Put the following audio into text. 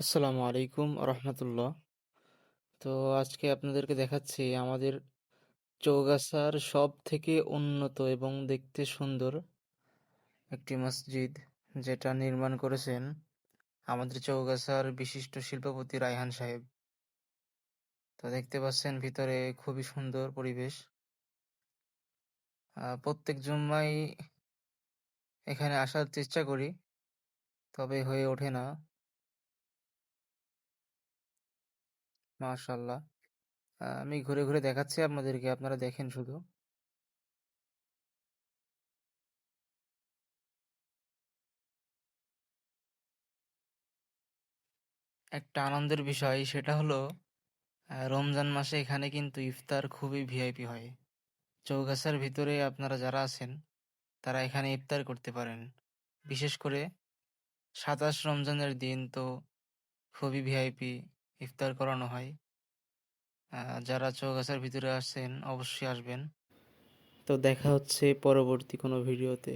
আসসালামু আলাইকুম রহমতুল্লাহ। তো আজকে আপনাদেরকে দেখাচ্ছি আমাদের চৌগাছার সব থেকে উন্নত এবং দেখতে সুন্দর একটি মসজিদ যেটা নির্মাণ করেছেন আমাদের চৌগাছার বিশিষ্ট শিল্পপতি রায়হান সাহেব। তো দেখতে পাচ্ছেন ভিতরে খুবই সুন্দর পরিবেশ। প্রত্যেক জুম্মাই এখানে আসার চেষ্টা করি, তবে হয়ে ওঠে না। মাশাল্লাহ। আহ, আমি ঘুরে ঘুরে দেখাচ্ছি আপনাদেরকে আপনারা দেখেন শুধু। একটা আনন্দের বিষয় সেটা হলো রমজান মাসে এখানে কিন্তু ইফতার খুবই ভিআইপি হয়। চৌগাছার ভিতরে আপনারা যারা আছেন তারা এখানে ইফতার করতে পারেন। বিশেষ করে সাতাশ রমজানের দিন তো খুবই ভিআইপি। ইফতার করানো হয়। যারা চৌগাছার ভিতরে আসছেন, অবশ্যই আসবেন। তো দেখা হচ্ছে পরবর্তী কোনো ভিডিওতে।